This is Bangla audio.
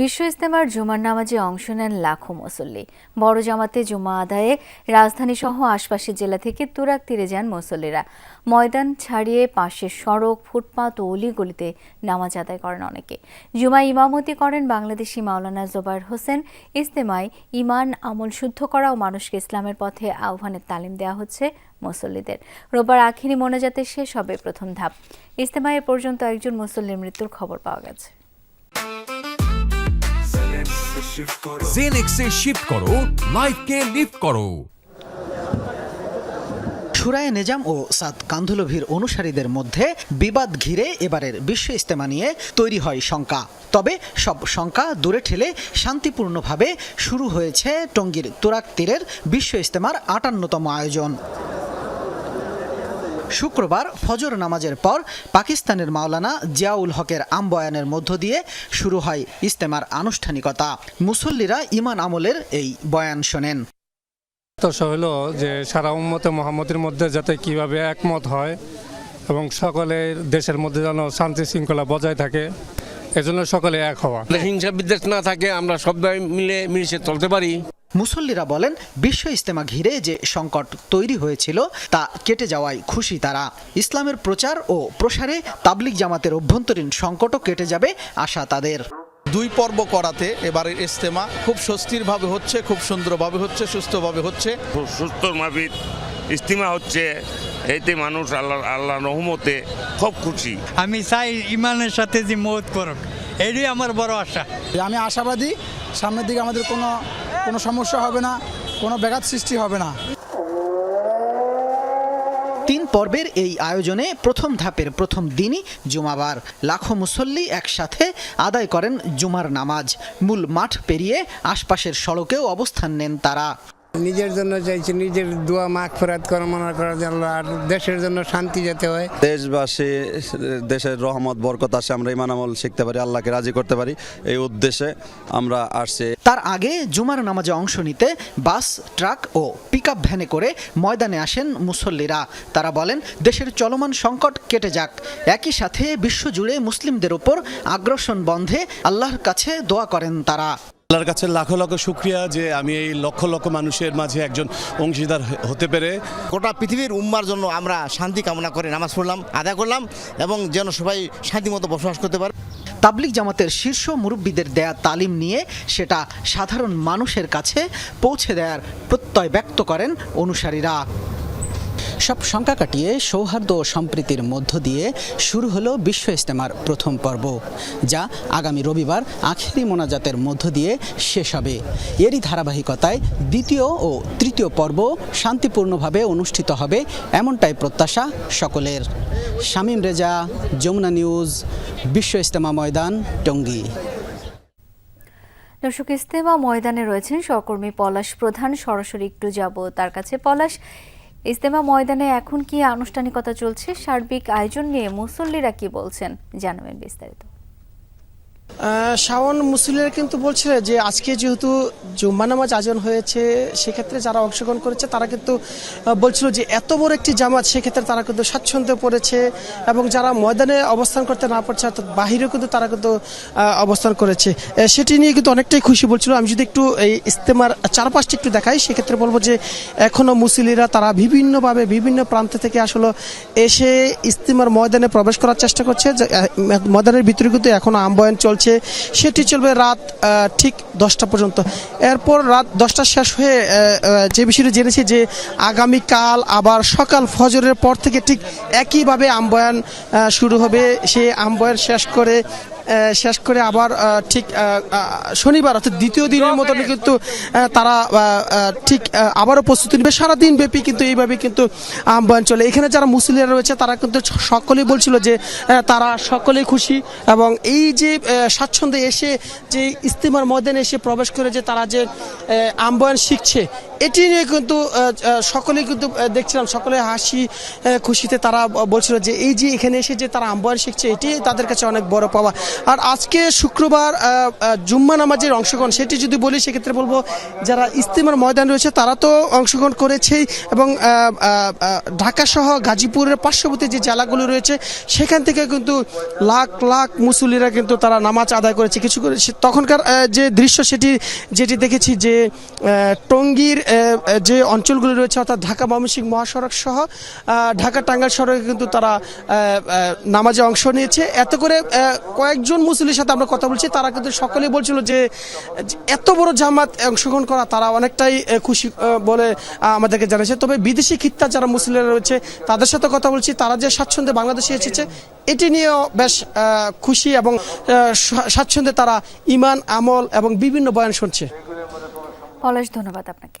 বিশ্ব ইস্তেমার জুমার নামাজে অংশ নেন লাখো মুসল্লি। বড় জামাতে জুমা আদায়ে রাজধানী সহ আশপাশের জেলা থেকে তুরাক তীরে যান মুসল্লিরা। ময়দান ছাড়িয়ে পাশের সড়ক, ফুটপাত ও অলিগলিতে নামাজ আদায় করেন অনেকে। জুমায় ইমামতি করেন বাংলাদেশি মাওলানা জোবায়ের হোসেন। ইস্তেমায় ইমান আমল শুদ্ধ করা ও মানুষকে ইসলামের পথে আহ্বানের তালিম দেওয়া হচ্ছে মুসল্লিদের। রোববার আখিরি মোনাজাতে শেষ হবে প্রথম ধাপ। ইস্তেমায় পর্যন্ত একজন মুসল্লির মৃত্যুর খবর পাওয়া গেছে। জেনেক্সে শিফট করো লাইফকে লিফট করো। সুরায় নেজাম ও সাদ কান্ধুলভির অনুসারীদের মধ্যে বিবাদ ঘিরে এবারের বিশ্ব ইস্তেমা নিয়ে তৈরি হয় শঙ্কা। তবে সব শঙ্কা দূরে ঠেলে শান্তিপূর্ণভাবে শুরু হয়েছে টঙ্গীর তুরাক তীরের বিশ্ব ইস্তেমার আটান্নতম আয়োজন। শুক্রবার ফজর নামাজের পর পাকিস্তানের মাওলানা জিয়াউল হকের আমবয়ানের মধ্য দিয়ে শুরু হয় ইস্তেমার আনুষ্ঠানিকতা। মুসল্লিরা ইমান আমলের এই বয়ান শোনেন। প্রত্যাশা হলো যে সারা উম্মতে মোহাম্মদের মধ্যে যাতে কীভাবে একমত হয় এবং সকলের দেশের মধ্যে যেন শান্তি শৃঙ্খলা বজায় থাকে এজন্য সকলে এক হওয়া। হিংসা বিদ্বেষ না থাকে আমরা সবাই মিলে মিশে চলতে পারি। মুসল্লিরা বলেন বিশ্ব ইস্তেমা ঘিরে যে সংকট তৈরি হয়েছিল তা কেটে যাওয়ায় খুশি তারা। ইসলামের প্রচার ও প্রসারে তাবলিগ জামাতের অভ্যন্তরীণ সংকটও কেটে যাবে আশা তাদের। দুই পর্ব করাতে এবারের ইস্তেমা খুব স্বস্তিরভাবে হচ্ছে খুব সুন্দরভাবে হচ্ছে সুস্থভাবে হচ্ছে। খুব সুস্থ মাফিক ইস্তিমা হচ্ছে এতে মানুষ আল্লাহ আল্লাহ রহমতে খুব খুশি। আমি চাই ইমানের সাথে যে মত করুক এটাই আমার বড় আশা। আমি আশাবাদী সামনের দিকে আমাদের কোনো কোনো সমস্যা হবে না, কোনো ব্যাঘাত সৃষ্টি হবে না। তিন পর্বের এই আয়োজনে প্রথম ধাপের প্রথম দিনই জুমাবার। লাখো মুসল্লি একসাথে আদায় করেন জুমার নামাজ। মূল মাঠ পেরিয়ে আশপাশের সড়কেও অবস্থান নেন তারা। নিজের জন্য চাইছি নিজের দোয়া মাখ ফেরাত কামনা করার জন্য আর দেশের জন্য শান্তি যেতে হয়। দেশবাসী দেশের রহমত বরকত আসে আমরা ইমান আমল শিখতে পারি আল্লাহকে রাজি করতে পারি এই উদ্দেশ্যে আমরা আসছি। তার আগে জুমার নামাজে অংশ নিতে বাস ট্রাক ও পিকআপ ভ্যানে করে ময়দানে আসেন মুসল্লিরা। তারা বলেন দেশের চলমান সংকট কেটে যাক। একই সাথে বিশ্বজুড়ে মুসলিমদের ওপর আগ্রাসন বন্ধে আল্লাহর কাছে দোয়া করেন তারা। আল্লাহর কাছে লাখো লক্ষ শুক্রিয়া যে আমি এই লক্ষ লক্ষ মানুষের মাঝে একজন অংশীদার হতে পেরে। গোটা পৃথিবীর উম্মার জন্য আমরা শান্তি কামনা করে নামাজ পড়লাম আদায় করলাম এবং যেন সবাই শান্তিমতো বসবাস করতে পারে। তাবলিগ জামাতের শীর্ষ মুরব্বীদের দেয়া তালিম নিয়ে সেটা সাধারণ মানুষের কাছে পৌঁছে দেওয়ার প্রত্যয় ব্যক্ত করেন অনুসারীরা। সব শঙ্কা কাটিয়ে সৌহার্দ্য ও সম্প্রীতির মধ্য দিয়ে শুরু হলো বিশ্ব ইস্তেমার প্রথম পর্ব, যা আগামী রবিবার আখেরি মোনাজাতের মধ্য দিয়ে শেষ হবে। এরই ধারাবাহিকতায় দ্বিতীয় ও তৃতীয় পর্ব শান্তিপূর্ণভাবে অনুষ্ঠিত হবে এমনটাই প্রত্যাশা সকলের। শামীম রেজা, যমুনা নিউজ, বিশ্ব ইস্তেমা ময়দান, টঙ্গী। দর্শক ইস্তেমা ময়দানে রয়েছেন সহকর্মী পলাশ প্রধান। সরাসরি একটু যাব তার কাছে। পলাশ ইস্তেমা ময়দানে এখন কি আনুষ্ঠানিকতা চলছে? সার্বিক আয়োজন নিয়ে মুসল্লিরা কি বলছেন? জানাবেন বিস্তারিত। শাওন মুসলিরা কিন্তু বলছিল যে আজকে যেহেতু জুম্মা নামাজ আয়োজন হয়েছে, সেক্ষেত্রে যারা অংশগ্রহণ করেছে, তারা কিন্তু বলছিল যে এত বড় একটি জামাত, সেক্ষেত্রে তারা কিন্তু স্বাচ্ছন্দ্যে পড়েছে এবং যারা ময়দানে অবস্থান করতে না পারছে, অর্থাৎ বাহিরেও কিন্তু তারা কিন্তু অবস্থান করেছে। সেটি নিয়ে কিন্তু অনেকটাই খুশি বলছিল। আমি যদি একটু এই ইস্তেমার চারপাশটি একটু দেখাই, সেক্ষেত্রে বলব যে এখনও মুসলিরা তারা বিভিন্নভাবে বিভিন্ন প্রান্ত থেকে আসলে এসে ইস্তেমার ময়দানে প্রবেশ করার চেষ্টা করছে। ময়দানের ভিতরে কিন্তু এখনও আম্বয়ন চলছে। সেটি চলবে রাত ঠিক দশটা পর্যন্ত। এরপর রাত দশটা শেষ হয়ে যে বিষয়টি জেনেছি যে আগামীকাল আবার সকাল ফজরের পর থেকে ঠিক একইভাবে আম্বয়ান শুরু হবে। সে আম্বয়ান শেষ করে শেষ করে আবার ঠিক শনিবার অর্থাৎ দ্বিতীয় দিনের মতন কিন্তু তারা ঠিক আবারও প্রস্তুতি নেবে। সারাদিন ব্যাপী কিন্তু এইভাবে কিন্তু আহ্বান চলে। এখানে যারা মুসলিমরা রয়েছে তারা কিন্তু সকলেই বলছিল যে তারা সকলেই খুশি এবং এই যে স্বাচ্ছন্দ্যে এসে যে ইস্তেমার ময়দানে এসে প্রবেশ করে যে তারা যে আহ্বান শিখছে এটি নিয়ে কিন্তু সকলেই কিন্তু দেখছিলাম সকলে হাসি খুশিতে তারা বলছিল যে এই যে এখানে এসে যে তারা আম্বায়ন শিখছে এটি তাদের কাছে অনেক বড় পাওয়া। আর আজকে শুক্রবার জুম্মা নামাজের অংশগ্রহণ সেটি যদি বলি সেক্ষেত্রে বলব যারা ইস্তেমার ময়দান রয়েছে তারা তো অংশগ্রহণ করেছেই এবং আহ, আহ, আহ, ঢাকা সহ গাজীপুরের পার্শ্ববর্তী যে জেলাগুলো রয়েছে সেখান থেকে কিন্তু লাখ লাখ মুসল্লিরা কিন্তু তারা নামাজ আদায় করেছে। কিছু করে তখনকার যে দৃশ্য সেটি যেটি দেখেছি যে টঙ্গীর যে অঞ্চলগুলো রয়েছে, অর্থাৎ ঢাকা ময়মনসিংহ মহাসড়ক সহ ঢাকা টাঙ্গাইল সড়কে কিন্তু তারা নামাজে অংশ নিয়েছে। এত করে কয়েকজন মুসল্লির সাথে আমরা কথা বলছি, তারা কিন্তু সকলেই বলছিল যে যে এত বড় জামাত অংশগ্রহণ করা তারা অনেকটাই খুশি বলে আমাদেরকে জানিয়েছে। তবে বিদেশি খিত্তা যারা মুসলিমরা রয়েছে, তাদের সাথে কথা বলছি, তারা যে স্বাচ্ছন্দ্যে বাংলাদেশে এসেছে, এটি নিয়েও বেশ খুশি এবং স্বাচ্ছন্দ্যে তারা ইমান, আমল এবং বিভিন্ন বয়ান শুনছে। পলাশ, ধন্যবাদ আপনাকে।